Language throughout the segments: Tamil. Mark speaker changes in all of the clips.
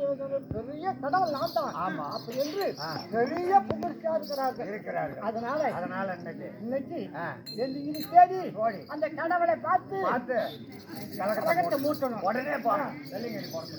Speaker 1: பெரிய கடவுள் நான் தான்
Speaker 2: ஆமா.
Speaker 1: அப்படி என்று. பெரிய புகழ்ச்சியா இருக்கிறார்கள்.
Speaker 2: இருக்கிறார்கள்
Speaker 1: அதனால
Speaker 2: அதனால இன்னைக்கு
Speaker 1: இன்னைக்கு தேடி. அந்த கடவுளை பார்த்து
Speaker 2: பார்த்து போட்டு
Speaker 1: மூட்டணும்.
Speaker 2: உடனே போறோம் வெள்ளிங்கடி போறோம்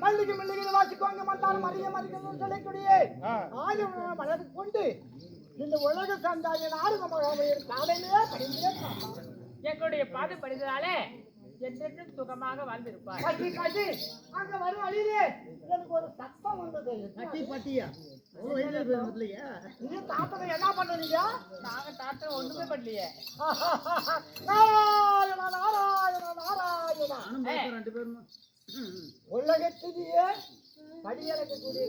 Speaker 1: மல்லிகை மல்லிகை வாசிக்கோங்க மத்தால் மறிய மறிக்கணும்னு சொல்லக்கூடிய
Speaker 2: ஆ.
Speaker 1: ஆயிரம் மலர் கொண்டு இந்த உலக சந்தாய நாடு நம்ம காலையிலே படிந்தே
Speaker 3: எங்களுடைய பாடு படித்ததாலே என்றென்றும் சுகமாக வாழ்ந்திருப்பார்.
Speaker 1: பாட்டி பாட்டி அங்க வரும் வழியிலே எனக்கு ஒரு சத்தம் வந்தது.
Speaker 4: பட்டி பட்டியா? ஓ இது
Speaker 1: தாத்தனை என்ன பண்ணுறீங்க?
Speaker 3: நாங்க தாத்தா ஒண்ணுமே பண்ணலையே.
Speaker 1: நாராயணா நாராயணா நாராயணா.
Speaker 4: ரெண்டு பேரும்.
Speaker 1: உலகத்திலேயே படியளக்கக்கூடிய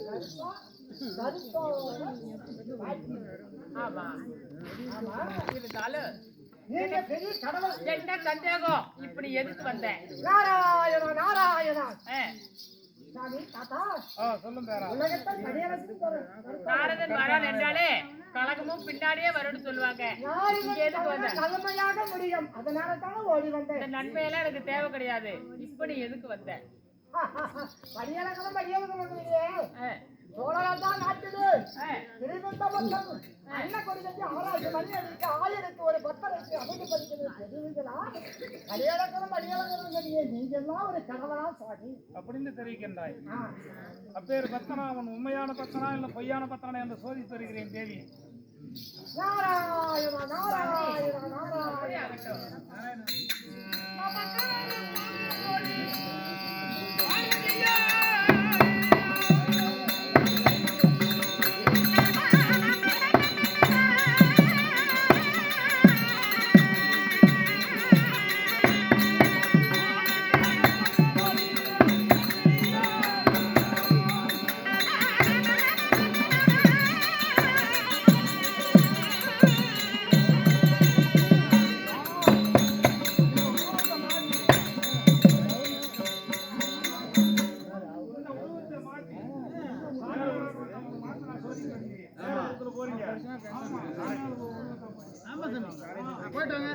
Speaker 3: ஆமா.
Speaker 1: ஆமா.
Speaker 3: இருந்தாலும்
Speaker 1: நீங்க பெரிய கடவுள்.
Speaker 3: என்ன சந்தேகம்? இப்படி எதுக்கு வந்தேன்.
Speaker 1: நாராயணா நாராயணா.
Speaker 3: நாரதன் வரான் என்றாலே கழகமும் பின்னாடியே வரும்னு சொல்லுவாங்க.
Speaker 1: கலமையாக முடியும். அதனால தான் ஓடி
Speaker 3: இந்த
Speaker 1: வந்தேன்
Speaker 3: நன்மையெல்லாம் எனக்கு தேவை கிடையாது. இப்படி எதுக்கு வந்த?
Speaker 1: தான் நாட்டுது
Speaker 3: ஆ,
Speaker 1: அண்ணன் கொடுத்து அவராஜ் மணி அடிக்க ஆயிரத்து ஒரு பத்தரைக்கு அமைதிப்படுகிறது தெரியுங்களா அடியாளக்கணும் அடியாளக்கணும் நீங்க எல்லாம் ஒரு கடவுளா சுவாமி
Speaker 2: அப்படின்னு தெரிவிக்கின்றாய். அப்பேர் பத்தனா அவன் உண்மையான பத்தனா இல்ல பொய்யான பத்தனா என்று சோதித்து வருகிறேன் தேவி.
Speaker 1: நாராயணா நாராயணா நாராயணா.
Speaker 4: போயிட்டு வாங்க